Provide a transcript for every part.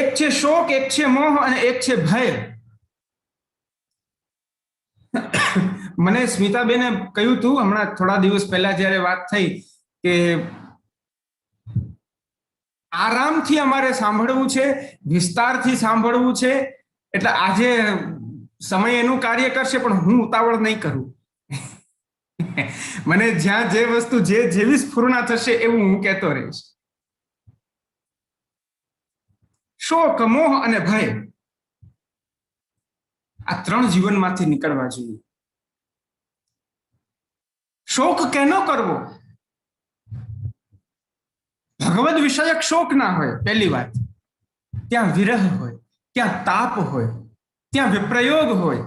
એક છે શોક એક છે મોહ અને એક છે ભય મને સ્મિતાબેને કહ્યું તું હમણાં થોડા દિવસ પહેલા જ્યારે વાત થઈ કે આરામથી અમારે સાંભળવું છે, વિસ્તારથી સાંભળવું છે, એટલે આજે સમય એનું કાર્ય કરશે, પણ હું ઉતાવળ નહીં કરું. મને જ્યાં જે વસ્તુ, જે જેવી સ્ફૂર્ણા થશે, એવું હું કહેતો રહીશ. શોક મોહ અને ભય? આ ત્રણ જીવનમાંથી નીકળવા જોઈએ. શોક કેનો કરવો? ભગવદ વિષયક શોક ના હોય, પહેલી વાત. ત્યાં વિરહ હોય, ત્યાં તાપ હોય, ત્યાં વિપ્રયોગ હોય.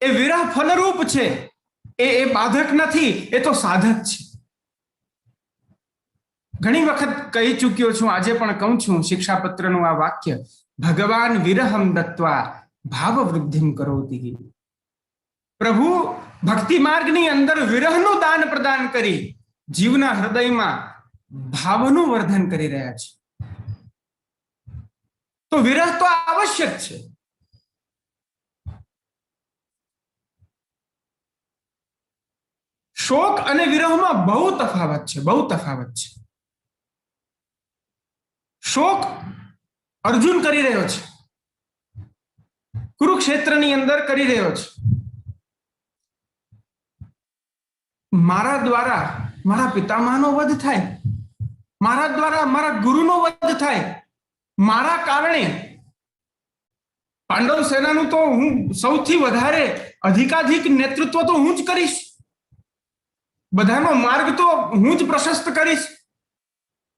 એ વિરહ ફલરૂપ છે. એ એ બાધક નથી, એ તો સાધક છે. ઘણી વખત કહી ચૂક્યો છું, આજે પણ કહું છું, શિક્ષાપત્રનું આ વાક્ય, ભગવાન વિરહમ દત્વા ભાવ વૃદ્ધિમ કરોતી. પ્રભુ ભક્તિ માર્ગની અંદર વિરહનું દાન પ્રદાન કરી જીવના હૃદયમાં ભાવનું વર્ધન કરી રહ્યા છે. તો વિરહ તો આવશ્યક છે. શોક અને વિરહમાં બહુ તફાવત છે, બહુ તફાવત છે. શોક અર્જુન કરી રહ્યો છે. કુરુક્ષેત્રની અંદર કરી રહ્યો છે. મારા દ્વારા મારા પિતામહનો વધ થાય. મારા દ્વારા મારા ગુરુનો વધ થાય. મારા કારણે પાંડવ સેનાનું તો હું સૌથી વધારે અધિકાધિક નેતૃત્વ તો હું જ કરીશ. બધાનો માર્ગ તો હું જ પ્રશસ્ત કરીશ.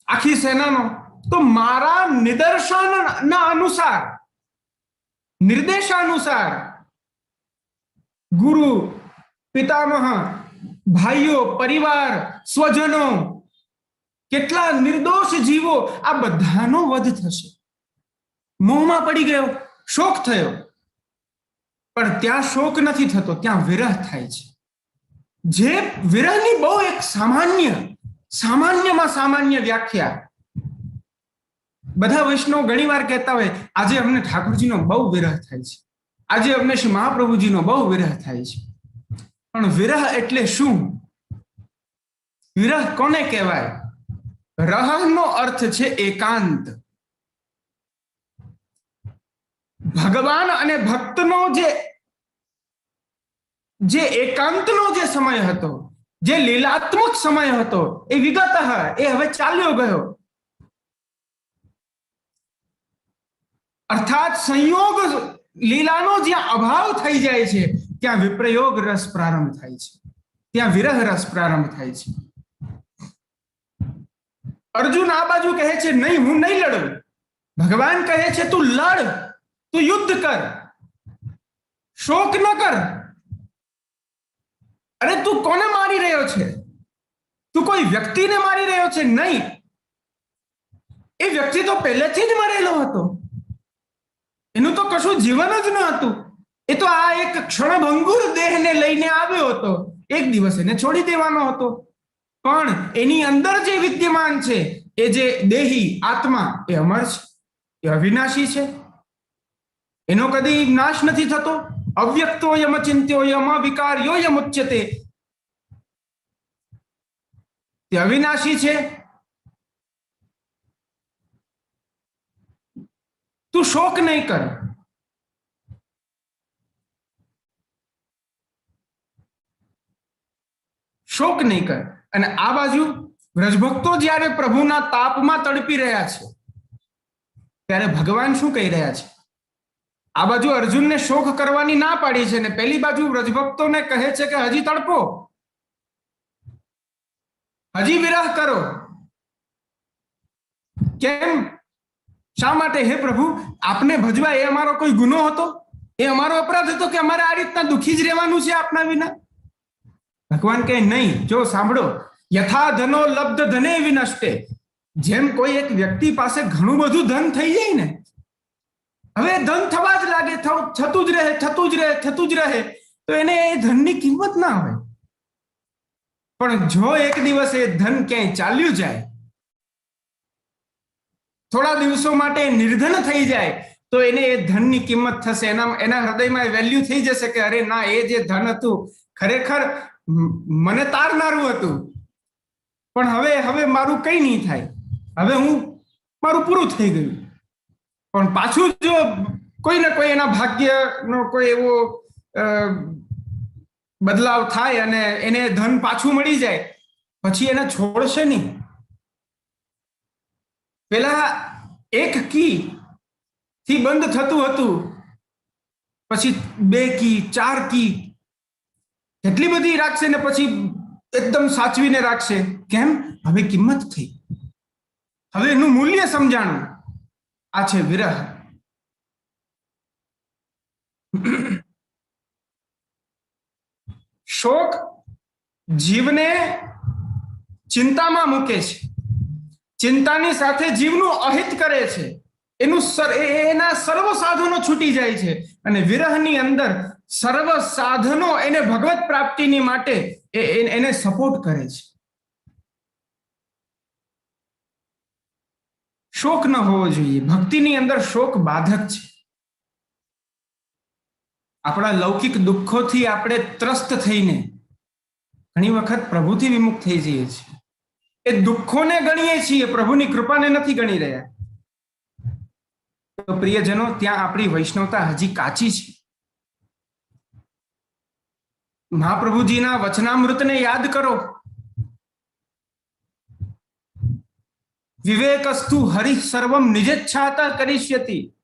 આખી સેનાનો તો મારા નિદર્શન ના અનુસાર, નિર્દેશાનુસાર ગુરુ, પિતામહ, ભાઈઓ, પરિવાર, સ્વજનો, કેટલા નિર્દોષ જીવો, આ બધાનો વધ થશે. મોહમાં પડી ગયો, શોક થયો. પણ ત્યાં શોક નથી થતો, ત્યાં વિરહ થાય છે. જે વિરહની બહુ એક સામાન્ય, સામાન્યમાં સામાન્ય વ્યાખ્યા બધા વૈષ્ણવ ઘણી વાર કહેતા હોય, આજે અમને ઠાકોરજીનો બહુ વિરહ થાય છે. આજે અમને શ્રી મહાપ્રભુજીનો બહુ વિરહ થાય છે. પણ વિરહ એટલે શું? વિરહ કોને કહેવાય? રહનો અર્થ છે એકાંત. ભગવાન અને ભક્તનો જે જે એકાંતનો જે સમય હતો, જે લીલાત્મક સમય હતો, એ વિગત એ હવે ચાલ્યો ગયો. અર્થાત સંયોગ લીલાનો જ્યાં અભાવ થઈ જાય છે, ત્યાં વિપ્રયોગ રસ પ્રારંભ થાય છે. ત્યાં વિરહ રસ પ્રારંભ થાય છે. અર્જુન આ બાજુ કહે છે, નહીં, હું નહીં લડું. ભગવાન કહે છે, તું લડ, તું યુદ્ધ કર. શોક ન કર. અરે, તું કોને મારી રહ્યો છે? તું કોઈ વ્યક્તિને મારી રહ્યો છે? નહીં. એ વ્યક્તિ તો પહેલેથી જ મરેલો હતો. એનું તો કશું જીવન જ ન હતું. એ તો આ એક ક્ષણભંગુર દેહને લઈને આવ્યો હતો. એક દિવસ એને છોડી દેવાનો હતો. પણ એની અંદર જે વિદ્યમાન છે, એ જે દેહી આત્મા, એ અમર છે. એ અવિનાશી છે. એનો કદી નાશ નથી થતો. અવ્યક્તો યમ ચિંત્યો યમ વિકાર્યો યમ ઉચ્યતે. તે અવિનાશી છે. તું શોક નહીં કર. શોક નહીં કર. અને આ બાજુ વ્રજભક્તો જ્યારે પ્રભુના તાપમાં તડપી રહ્યા છે, ત્યારે ભગવાન શું કહી રહ્યા છે? આ બાજુ અર્જુનને શોક કરવાની ના પાડી છે ને પેલી બાજુ વ્રજભક્તોને કહે છે કે હજી તડપો. હજી વિરહ કરો. કેમ? શા માટે હે પ્રભુ? આપને ભજવા એ અમારો કોઈ ગુનો હતો? એ અમારો અપરાધ હતો કે અમારે આ રીતના દુઃખી જ રહેવાનું છે આપના વિના? ભગવાન કહે, નહીં, જો સાંભળો. યથા ધનો લબ્ધ ધને વિનષ્ટે. જેમ કોઈ એક વ્યક્તિ પાસે ઘણું બધું ધન થઈ જાય ને, હવે ધન થવા જ લાગે થતું જ રહે, થતું જ રહે, થતું જ રહે, તો એને એ ધનની કિંમત ના હોય. પણ જો એક દિવસ એ ધન ક્યાંય ચાલ્યું જાય થોડા દિવસો માટે નિર્ધન થઈ જાય, તો એને એ ધનની કિંમત થશે. એના એના હૃદયમાં વેલ્યુ થઈ જશે કે અરે ના, એ જે ધન હતું, ખરેખર મને તારનારું હતું. પણ હવે હવે મારું કઈ નહીં થાય. હવે હું, મારું પૂરું થઈ ગયું. પણ પાછું જો કોઈ ને કોઈ એના ભાગ્યનો કોઈ એવો બદલાવ થાય અને એને ધન પાછું મળી જાય, પછી એને છોડશે નહીં. પેલા એક કી થી બંધ થતું હતું. પછી બે કી, ચાર કી. કેટલી બધી રાખશે ને પછી એકદમ સાચવીને રાખશે. કેમ? હવે કિંમત થઈ. હવે એનું મૂલ્ય સમજાણું. આ છે વિરહ. શોક જીવને ચિંતામાં મૂકે છે. ચિંતાની સાથે જીવનું અહિત કરે છે. એનું એના સર્વ સાધનો છૂટી જાય છે. અને વિરહની અંદર સર્વ સાધનો એને ભગવત પ્રાપ્તિની માટે એને સપોર્ટ કરે છે. શોક ન હોવો જોઈએ. ભક્તિની અંદર શોક બાધક છે. આપણા લૌકિક દુઃખોથી આપણે ત્રસ્ત થઈને ઘણી વખત પ્રભુથી વિમુખ થઈ જઈએ છીએ. એ દુઃખોને ગણીએ છીએ, પ્રભુની કૃપાને નથી ગણી રહ્યા. તો પ્રિયજનો, ત્યાં આપણી વૈષ્ણવતા હજી કાચી છે. મહાપ્રભુજીના વચનામૃતને યાદ કરો. વિવેકસ્તુ હરિ સર્વમ નિજેચ્છાતા કરિષ્યતિ.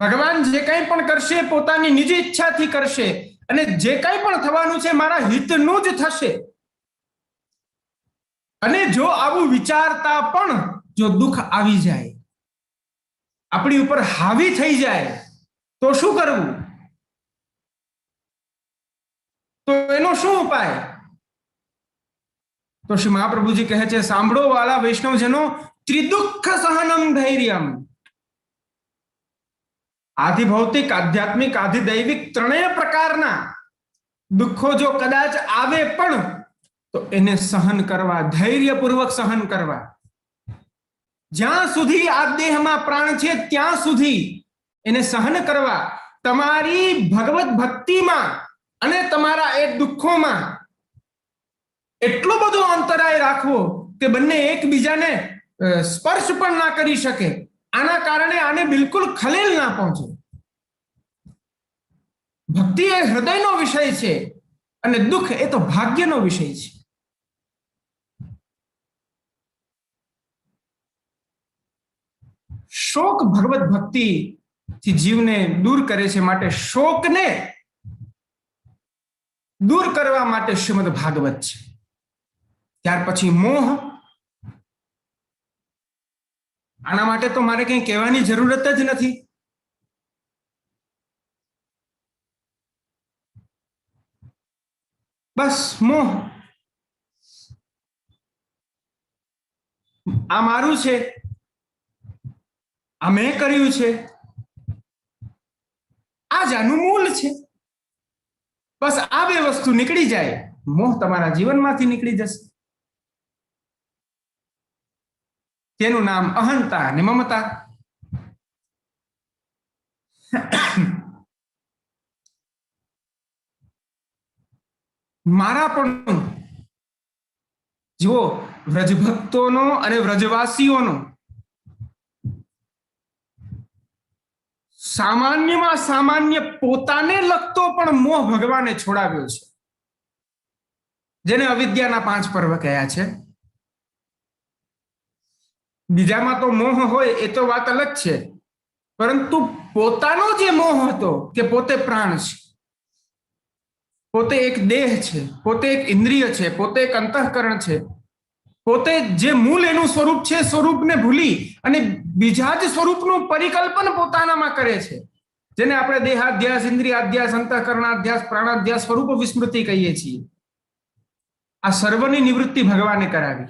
ભગવાન જે કંઈ પણ કરશે, પોતાની નિજ ઈચ્છાથી કરશે. અને જે કંઈ પણ થવાનું છે, મારા હિતનું જ થશે. અને જો આવું વિચારતા પણ જો દુઃખ આવી જાય, આપણી ઉપર હાવી થઈ જાય, તો શું કરવું? તો એનો શું ઉપાય? તો શ્રી મહાપ્રભુજી કહે છે, સાંભળો વાલા વૈષ્ણવજનો, ત્રિદુઃખ સહનમ ધૈર્યમ. આધિ ભૌતિક, આધ્યાત્મિક, આધિ દૈવિક ત્રણેય પ્રકારના દુઃખો જો કદાચ આવે પણ તો એને સહન કરવા, ધૈર્યપૂર્વક સહન કરવા. જ્યાં સુધી આ દેહમાં પ્રાણ છે, ત્યાં સુધી એને સહન કરવા. તમારી ભગવત ભક્તિમાં અને તમારા એ દુઃખોમાં એટલો બધો અંતરાય રાખવો કે બંને એકબીજાને સ્પર્શ પણ ના કરી શકે. આના કારણે આને બિલકુલ ખલેલ ના પહોંચે. ભક્તિ એ હૃદયનો વિષય છે અને દુઃખ એ તો ભાગ્યનો વિષય છે. શોક ભગવત ભક્તિ થી જીવને દૂર કરે છે માટે શોકને દૂર કરવા માટે શ્રીમદ ભાગવત છે. ત્યાર પછી મોહ. આના માટે તો મારે કંઈ કહેવાની જરૂરત જ નથી. બસ મોહ. આ મારું છે. આ મેં કર્યું છે. આ જ આનું મૂળ છે. બસ આ બે વસ્તુ નીકળી જાય, મોહ તમારા જીવનમાંથી નીકળી જશે. તેનું નામ અહંતા અને મમતા. મારા પણ, જુઓ, વ્રજભક્તોનો અને વ્રજવાસીઓનો સામાન્યમાં સામાન્ય પોતાને લગતો પણ મોહ ભગવાને છોડાવ્યો છે. જેને અવિદ્યાના પાંચ પર્વ કયા છે. બીજામાં તો મોહ હોય એ તો વાત અલગ છે. પરંતુ પોતાનો જે મોહ હતો કે પોતે પ્રાણ છે. પોતે એક દેહ છે, પોતે એક ઇન્દ્રિય છે, પોતે એક અંતઃકરણ છે. પોતે જે મૂળ એનું સ્વરૂપ છે, સ્વરૂપને ભૂલી અને બીજા જ સ્વરૂપનું પરિકલ્પન પોતાનામાં કરે છે. જેને આપણે દેહાધ્યાસ, ઇન્દ્રિયાધ્યાસ, અંતઃકરણાધ્યાસ, પ્રાણાધ્યાસ સ્વરૂપ વિસ્મૃતિ કહીએ છીએ. આ સર્વની નિવૃત્તિ ભગવાને કરાવી.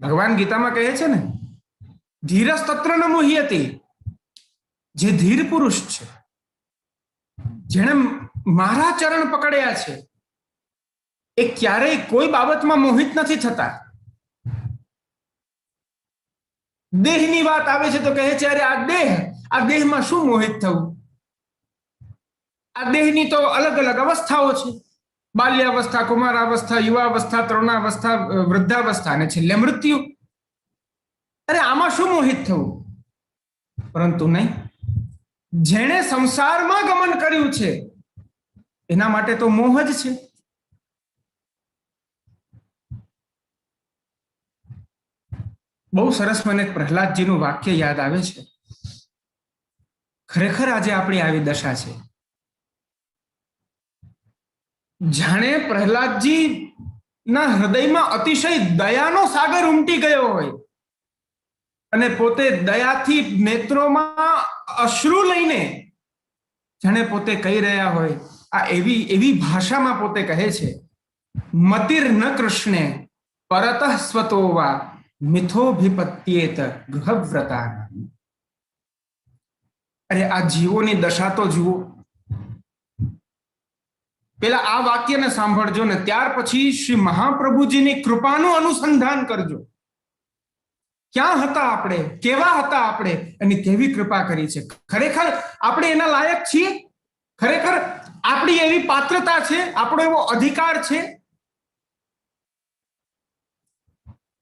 ભગવાન ગીતામાં કહે છે ને, ધીરસ તત્ર મોહિયતી, જે ધીર પુરુષ છે, જેણે મારા ચરણ પકડ્યા છે એ ક્યારેય કોઈ બાબતમાં મોહિત નથી થતા. દેહની વાત આવે છે તો કહે છે, અરે, આ દેહ, આ દેહમાં શું મોહિત થવું? આ દેહની તો અલગ અલગ અવસ્થાઓ છે. બાલ્યાવસ્થા, કુમારાવસ્થા, યુવાવસ્થા, તરુણાવસ્થા, વૃદ્ધાવસ્થા અને છેલ્લે મૃત્યુ. અરે, આમાં શું મોહિત થવું? પરંતુ નહીં. જેણે સંસારમાં ગમન કર્યું છે, એના માટે તો મોહ જ છે. બહુ સરસ મને પ્રહલાદજીનું વાક્ય યાદ આવે છે. ખરેખર આજે આપણી આવી દશા છે. જાણે પ્રહલાદજી ના હૃદયમાં અતિશય દયાનો સાગર ઉમટી ગયો હોય અને પોતે દયાથી નેત્રોમાં અશ્રુ લઈને જાણે પોતે કહી રહ્યા હોય, આ એવી એવી ભાષામાં પોતે કહે છે મતિર ન કૃષ્ણે પરતઃ સ્વતો વા મિથોભિપત્યેત ગૃહવ્રતા અરે આ જીવોની દશા તો જુઓ પેલા આ વાક્યને સાંભળજો ને ત્યાર પછી શ્રી મહાપ્રભુજીની કૃપાનું અનુસંધાન કરજો ક્યાં હતા આપણે કેવા હતા આપણે અને કેવી કૃપા કરી છે ખરેખર આપણે એના લાયક છીએ ખરેખર આપણી એવી પાત્રતા છે આપણો એવો અધિકાર છે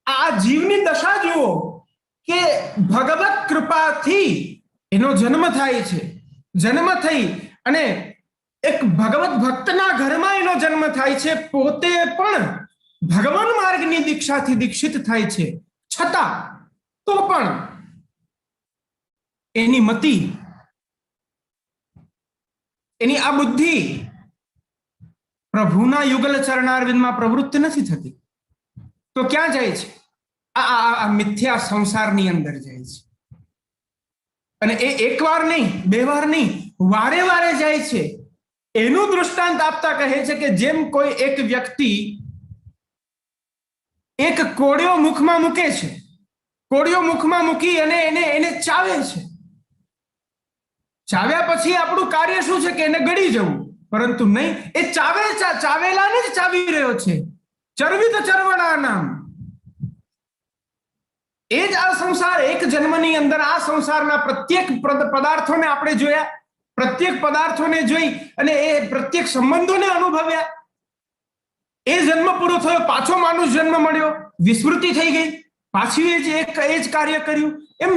આ જીવની દશા જુઓ કે ભગવત કૃપાથી એનો જન્મ થાય છે. જન્મ થઈ અને એક ભગવત ભક્તના ઘરમાં એનો જન્મ થાય છે. પોતે પણ ભગવાન માર્ગની દીક્ષાથી દીક્ષિત થાય છે. છતાં તો પણ એની મતિ, એની આ બુદ્ધિ પ્રભુના યુગલ ચરણારવિંદમાં પ્રવૃત્ત નથી થતી. તો ક્યાં જાય છે? આ આ મિથ્યા સંસારની અંદર જાય છે. અને એ એક વાર નહીં, બે વાર નહીં, વારે વારે જાય છે. એનું દૃષ્ટાંત આપતા કહે છે કે જેમ કોઈ એક વ્યક્તિ એક કોળિયો મુખમાં મૂકે છે, કોળિયો મુખમાં મૂકી અને એને એને ચાવે છે. ચાવ્યા પછી આપણું કાર્ય શું છે કે એને ગળી જવું? પરંતુ નહીં, એ ચાવે ચાવેલાને જ ચાવી રહ્યો છે. ચરવિત ચરવણા એ જ આ સંસાર, એક જન્મની અંદર આ સંસારના પ્રત્યેક પદાર્થોને આપણે જોયા. પ્રત્યેક પદાર્થોને જોઈ અને એ પ્રત્યેક સંબંધોને અનુભવ્યા. એ જન્મ પૂરો થયો, પાછો માનુષ જન્મ મળ્યો, વિસ્મૃતિ થઈ ગઈ. પાછી એ જ એક એ જ કાર્ય કર્યું. એમ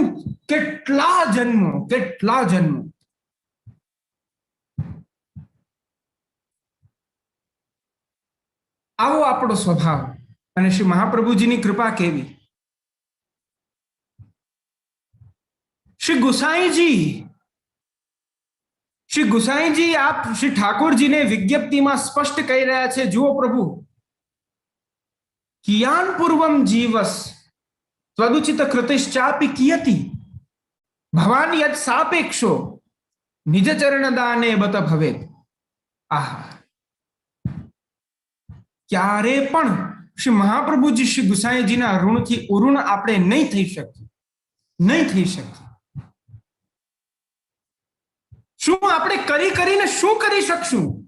કેટલા જન્મો કેટલા જન્મો. આવો આપણો સ્વભાવ. અને શ્રી મહાપ્રભુજીની કૃપા કેવી? શ્રી ગુસાઈજી શ્રી ગુસાઈજી, આપ શ્રી ઠાકોરજીને વિજ્ઞપ્તિમાં સ્પષ્ટ કહી રહ્યા છે. જુઓ પ્રભુ. કિયાન પૂર્વમ જીવસ ત્વદુચિત કૃતિશ્ચાપી કિયતી. ભવાન યદ સાપેક્ષો. નિજ ચરણ દાને બત ભવેત. આહા. ક્યારે પણ શ્રી મહાપ્રભુજી શ્રી ગુસાઈજીના ઋણથી ઉઋણ આપણે નહીં થઈ શકીએ. નહીં થઈ શકીએ. શું આપણે કરી કરીને શું કરી શકશું?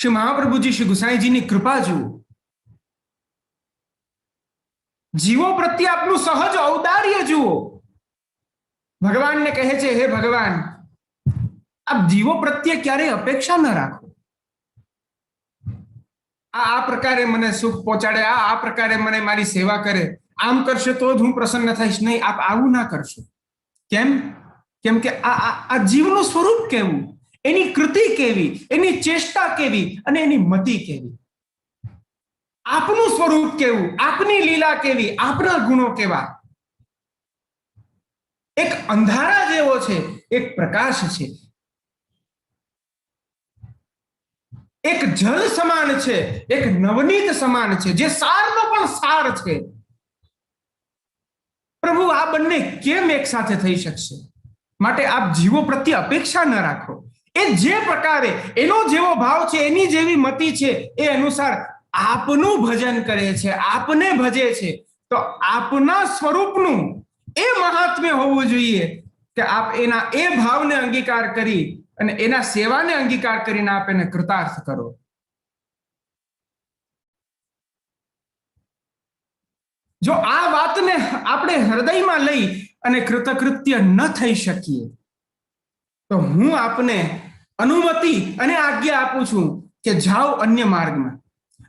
શ્રી મહાપ્રભુજી શ્રી ગુસાઈજીની કૃપા જુઓ. જીવો પ્રત્યે આપનું સહજ ઔદાર્ય જુઓ. ભગવાનને કહે છે, હે ભગવાન, આપ જીવો પ્રત્યે ક્યારેય અપેક્ષા ન રાખો. આ આ પ્રકારે મને સુખ પહોંચાડે, આ આ પ્રકારે મને મારી સેવા કરે. આમ કરશે તો જ હું પ્રસન્ન થઈશ. નહીં, આપ આવું ના કરશો. કેમ? કેમ કે આ આ- જીવનું સ્વરૂપ કેવું? એની કૃતિ કેવી? એની ચેષ્ટા કેવી? અને એની મતિ કેવી? આપનું સ્વરૂપ કેવું? આપની લીલા કેવી? આપના ગુણો કેવા? એક અંધારા જેવો છે, એક પ્રકાશ છે. એક જળ સમાન છે, એક નવનીત સમાન છે, જે સારનો પણ સાર છે. પ્રભુ, આ બંને કેમ એક સાથે થઈ શકશે? માટે આપ જીવો પ્રત્યે અપેક્ષા ન રાખો. એ જે પ્રકારે, એનો જેવો ભાવ છે, એની જેવી મતિ છે, એ અનુસાર આપનું ભજન કરે છે, આપને ભજે છે. તો આપના સ્વરૂપનું એ મહાત્મ્ય હોવું જોઈએ કે આપ એના એ ભાવને અંગીકાર કરી અને એના સેવાને અંગીકાર કરીને આપ એને કૃતાર્થ કરો. જો આ વાતને આપણે હૃદયમાં લઈ અને કૃતકૃત્ય ન થઈ શકીએ, તો હું આપને અનુમતિ અને આજ્ઞા આપું છું કે જાઓ અન્ય માર્ગમાં.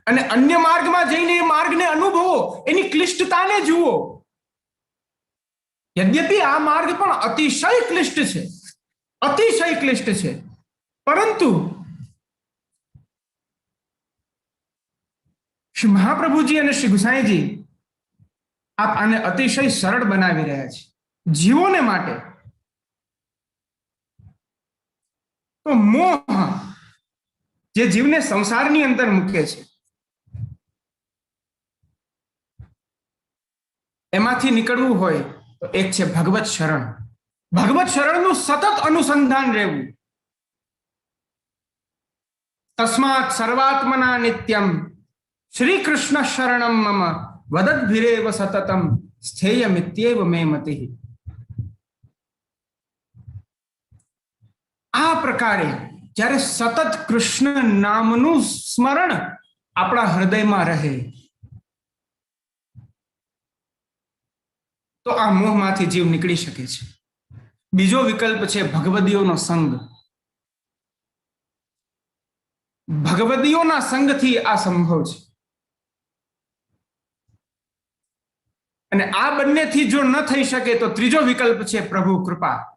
અને અન્ય માર્ગમાં જઈને એ માર્ગને અનુભવો, એની ક્લિષ્ટતાને જુઓ. યદ્યપિ આ માર્ગ પણ અતિશય ક્લિષ્ટ છે. અતિશય ક્લિષ્ટ છે. પરંતુ શ્રી મહાપ્રભુજી અને શ્રી ગુસાઈજી આપ આને અતિશય સરળ બનાવી રહ્યા છે. જીવોને માટે તો મોહ જે જીવને સંસારની અંદર મૂકે છે, એમાંથી નીકળવું હોય તો એક છે ભગવત શરણ. ભગવત શરણનું સતત અનુસંધાન રહેવું. તસ્માત સર્વાત્મના નિત્યમ. શ્રી કૃષ્ણ શરણમ મમ. વદત ભીરેવ સતતમ. સ્થેયમિત્યેવ મે મતિ. આ પ્રકારે જ્યારે સતત કૃષ્ણ નામનું સ્મરણ આપણા હૃદયમાં રહે, તો આ મોહમાંથી જીવ નીકળી શકે છે. બીજો વિકલ્પ છે ભગવદીઓનો સંગ. ભગવદીઓના સંગથી આ સંભવ છે. અને આ બંનેથી જો ન થઈ શકે તો ત્રીજો વિકલ્પ છે પ્રભુ કૃપા.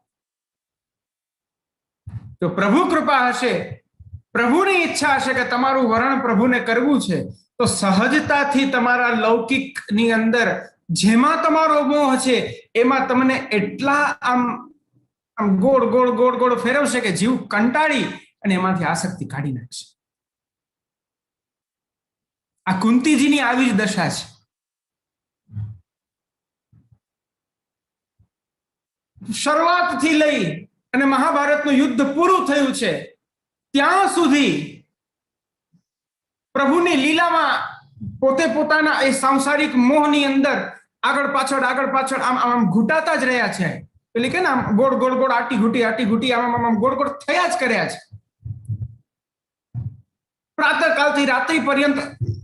તો પ્રભુ કૃપા હશે. પ્રભુની ઈચ્છા હશે કે તમારું વરણ પ્રભુને કરવું છે. તો સહજતાથી તમારા લૌકિકની અંદર જેમાં તમારો મોહ છે, એમાં તમને એટલા આમ આમ ગોળ ગોળ ગોળ ગોળ ફેરવશે કે જીવ કંટાળી અને એમાંથી આસક્તિ કાઢી નાખશે. આ કુંતીજીની આવી જ દશા છે. શરૂઆતથી લઈ અને મહાભારતનું યુદ્ધ પૂરું થયું છે, ત્યાં સુધી પ્રભુની લીલામાં પોતે પોતાના એ સાંસારિક મોહની અંદર આગળ પાછળ આગળ પાછળ આમ આમ ઘૂંટાતા જ રહ્યા છે. પેલી કે આમ ગોળ ગોળ ગોળ આટી ઘૂટી આટી ઘૂટી, આમ આમ ગોળ ગોળ થયા જ કર્યા છે. પ્રાતઃકાલથી રાત્રિ પર્યંત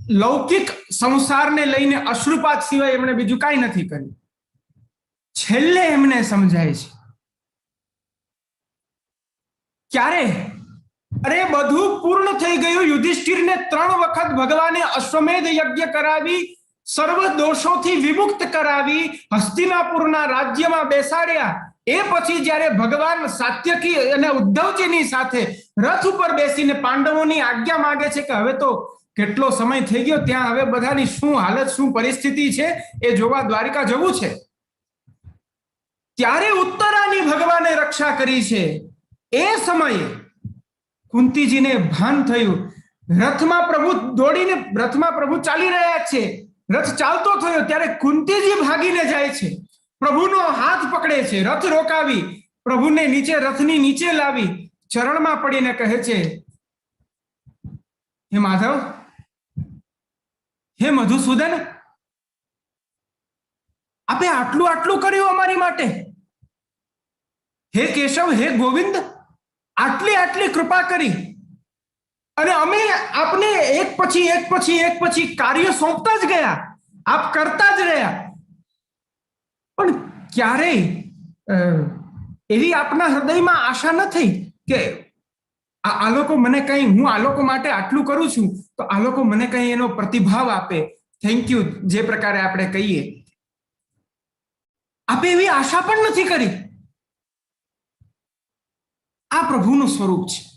લૌકિક સંસારને લઈને અશ્રુપાત સિવાય એમણે બીજું કાંઈ નથી કર્યું. છેલ્લે એમને સમજાય છે. ક્યારે? અરે બધું પૂર્ણ થઈ ગયું, યુધિષ્ઠિરને ત્રણ વખત ભગવાને અશ્વમેધ યજ્ઞ કરાવી સર્વ દોષોથી વિમુક્ત કરાવી હસ્તિનાપુરના રાજ્યમાં બેસાડ્યા. એ પછી જ્યારે ભગવાન સાત્યકી અને ઉદ્ધવજીની સાથે રથ ઉપર બેસીને પાંડવોની આજ્ઞા માગે છે કે હવે તો કેટલો સમય થઈ ગયો, ત્યાં હવે બધાની શું હાલત, શું પરિસ્થિતિ છે, એ જોવા દ્વારિકા જવું છે. ત્યારે ઉત્તરાની ભગવાને રક્ષા કરી છે. એ સમયે કુંતીજીને ભાન થયું. રથમાં પ્રભુ દોડીને રથમાં પ્રભુ ચાલી રહ્યા છે. રથ ચાલતો થયો ત્યારે કુંતીજી ભાગીને જાય છે. પ્રભુનો હાથ પકડે છે. રથ રોકાવી, પ્રભુને નીચે, રથની નીચે લાવી, ચરણમાં પડીને કહે છે, હે માધવ, હે મધુસૂદન, આપે આટલું આટલું કર્યું અમારી માટે? હે કેશવ, હે ગોવિંદ, આટલી આટલી કૃપા કરી અને અમે આપને એક પછી એક પછી એક પછી કાર્ય સોંપતા જ ગયા. આપ કરતા જ રહ્યા. પણ ક્યારેય એવી આપના હૃદયમાં આશા ન થઈ કે આ લોકો મને કઈ, હું આ લોકો માટે આટલું કરું છું, તો આ લોકો મને કઈ એનો પ્રતિભાવ આપે. થેન્ક યુ જે પ્રકારે આપણે કહીએ. આપે એવી આશા પણ નથી કરી. આ પ્રભુનું સ્વરૂપ છે.